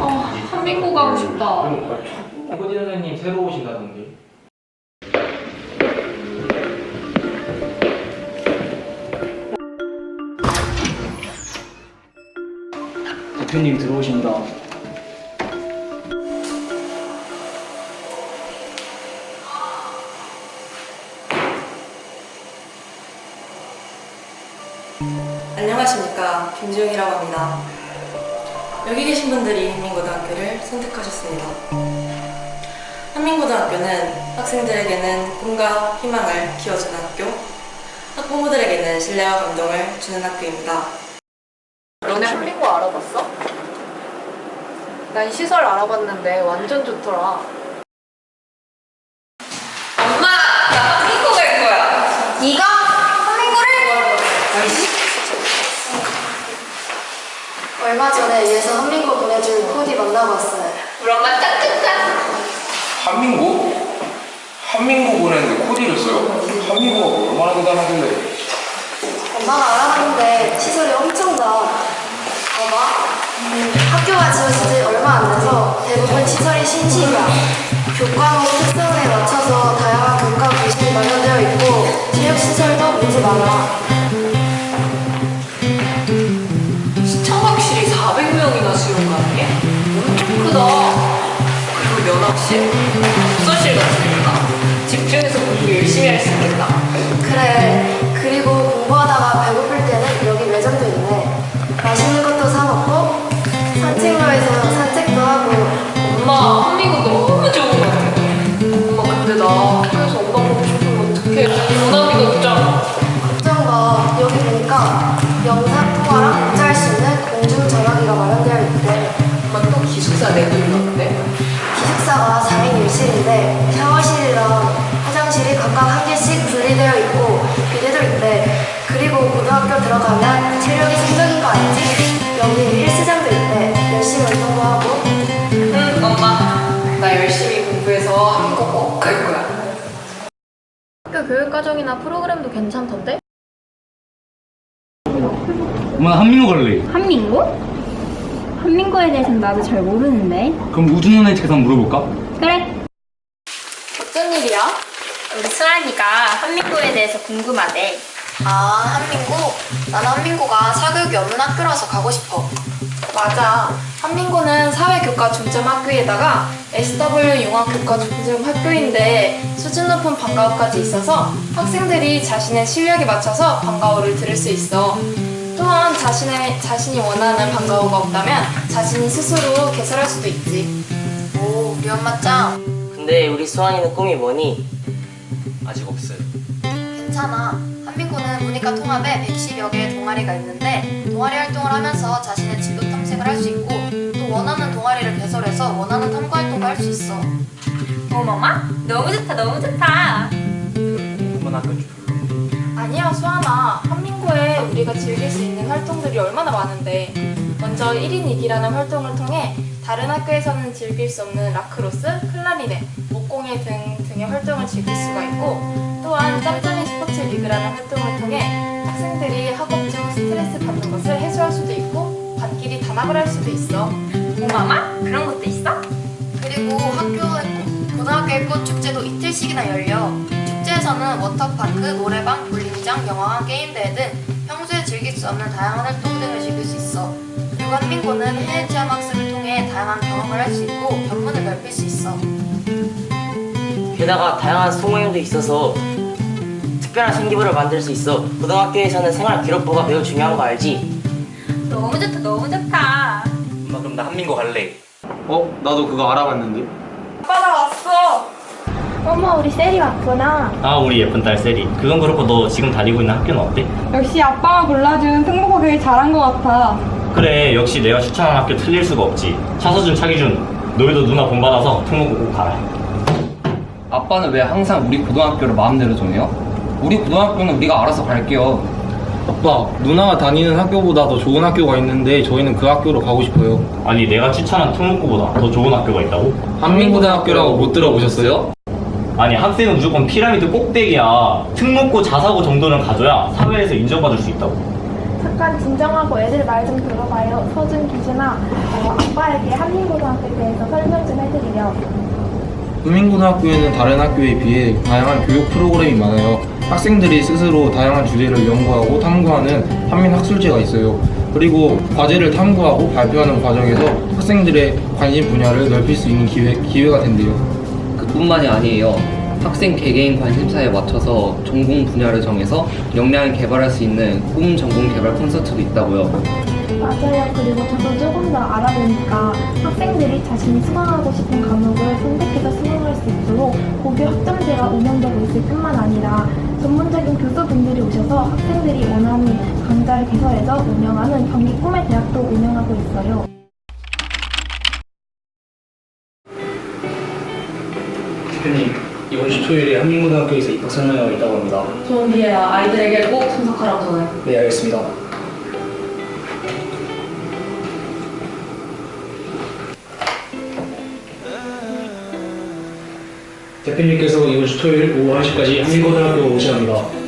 아, 한민고 가고 싶다. 코디 선생님 새로 오신다던데. 대표님 들어오신다. 안녕하십니까 김지영이라고 합니다. 여기 계신 분들이 한민고등학교를 선택하셨습니다. 한민고등학교는 학생들에게는 꿈과 희망을 키워주는 학교, 학부모들에게는 신뢰와 감동을 주는 학교입니다. 너네 한민고 알아봤어? 난 시설 알아봤는데 완전 좋더라. 엄마, 나 한민고 갈 거야. 네가 한민구를? 얼마 전에 위에서 한민구 보내준 코디 만나고 왔어요. 우리 엄마 짝짝짝. 한민고? 한민고 보냈는데 코디를 써요? 한민고가 얼마나 대단하길래 엄마가 알아봤는데 시설이 엄청 나. 봐봐. 음, 학교가 지어진 지 얼마 안 돼서 대부분 시설이 신식이야. 교과목 특성에 맞춰서 다양한 교과 교실이 마련되어 있고 체육시설도 문제 많아. 시청각실이 400명이나 수용 가능해? 엄청 크다. 그리고 면학실, 기숙사 내고 있는데? 기숙사가 4인 1실인데 샤워실이랑 화장실이 각각 한 개씩 분리되어 있고 비대도 있대. 그리고 고등학교 들어가면 체력이 생적인 거 알지? 여기 헬스장도 있대. 열심히 운동도 하고 응, 엄마. 나 열심히 공부해서 한민고 꼭갈 거야. 학교 교육과정이나 프로그램도 괜찮던데? 엄마 나 한민고 갈래. 한민고? 한민고에 대해서는 나도 잘 모르는데. 그럼 우주 누나의 책상 물어볼까? 그래. 어쩐 일이야? 우리 수아이가 한민고에 대해서 궁금하대. 아 한민고? 나는 한민고가 사교육이 없는 학교라서 가고 싶어. 맞아. 한민고는 사회교과 중점 학교에다가 SW 융합교과 중점 학교인데 수준 높은 방과후까지 있어서 학생들이 자신의 실력에 맞춰서 방과후를 들을 수 있어. 또한 자신의, 자신이 원하는 방과후가 없다면 자신이 스스로 개설할 수도 있지. 오 우리 엄마 짱. 근데 우리 수환이는 꿈이 뭐니? 아직 없어요. 괜찮아. 한민고는 문이과 통합에 110여 개의 동아리가 있는데 동아리 활동을 하면서 자신의 진로 탐색을 할 수 있고 또 원하는 동아리를 개설해서 원하는 탐구 활동도 할 수 있어. 어머마? 너무 좋다, 너무 좋다. 좀 별로. 아니야, 수아나. 한민고에 우리가 즐길 수 있는 활동들이 얼마나 많은데. 먼저 1인 2기라는 활동을 통해 다른 학교에서는 즐길 수 없는 라크로스, 클라리넷, 목공예 등 등의 활동을 즐길 수가 있고 또한 짬짬이 스포츠 리그라는 활동을 통해 학생들이 학업 중 스트레스 받는 것을 해소할 수도 있고 반끼리 단합을 할 수도 있어. 어머마? 그런 것도 있어? 그리고 학교 고등학교의 꽃 축제도 이틀씩이나 열려. 축제에서는 워터파크, 노래방, 볼링장, 영화관, 게임대회 등 평소에 즐길 수 없는 다양한 활동 등을 즐길 수 있어. 그리고 한민고는 해외 체험 학습을 통해 다양한 경험을 할 수 있고 견문을 넓힐 수 있어. 게다가 다양한 소모임도 있어서 특별한 생기부를 만들 수 있어. 고등학교에서는 생활 기록부가 매우 중요한 거 알지? 너무 좋다, 너무 좋다. 엄마 그럼 나 한민고 갈래. 어? 나도 그거 알아봤는데. 어 머, 우리 셀이 왔구나. 아 우리 예쁜 딸 세리 그건 그렇고 너 지금 다니고 있는 학교는 어때? 역시 아빠가 골라준 특목고 되게 잘한 것 같아. 그래 역시 내가 추천한 학교 틀릴 수가 없지 차서준 차기준 너희도 누나 본받아서 특목고 꼭 가라 아빠는 왜 항상 우리 고등학교를 마음대로 정해요? 우리 고등학교는 우리가 알아서 갈게요. 아빠, 누나가 다니는 학교보다 더 좋은 학교가 있는데 저희는 그 학교로 가고 싶어요. 아니 내가 추천한 특목고보다 더 좋은 학교가 있다고? 한민고등학교라고 못 들어보셨어요? 아니 학생은 무조건 피라미드 꼭대기야 특목고 자사고 정도는 가져야 사회에서 인정받을 수 있다고 잠깐 진정하고 애들 말 좀 들어봐요. 서준 기준아, 어, 아빠에게 한민고등학교에 대해서 설명 좀 해드리렴. 국민고등학교에는 다른 학교에 비해 다양한 교육 프로그램이 많아요. 학생들이 스스로 다양한 주제를 연구하고 탐구하는 한민학술제가 있어요. 그리고 과제를 탐구하고 발표하는 과정에서 학생들의 관심 분야를 넓힐 수 있는 기회, 기회가 된대요. 그뿐만이 아니에요. 학생 개개인 관심사에 맞춰서 전공 분야를 정해서 역량을 개발할 수 있는 꿈 전공 개발 콘서트도 있다고요. 맞아요. 그리고 저도 조금 더 알아보니까 학생들이 자신이 수강하고 싶은 과목을 선택해서 수강할 수 있도록 고교 학점제가 운영되고 있을 뿐만 아니라 전문적인 교수분들이 오셔서 학생들이 원하는 강좌를 개설해서 운영하는 경기 꿈의 대학도 운영하고 있어요. 대표님, 이번 주 토요일에 한민고등학교에서 입학 설명회가 있다고 합니다. 좋은 기회야. 아이들에게 꼭 참석하라고 전해. 네, 알겠습니다. 대표님께서 이번 주 토요일 오후 1시까지 한민고등학교 오셔야 합니다.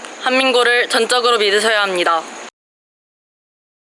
한민고를 전적으로 믿으셔야 합니다.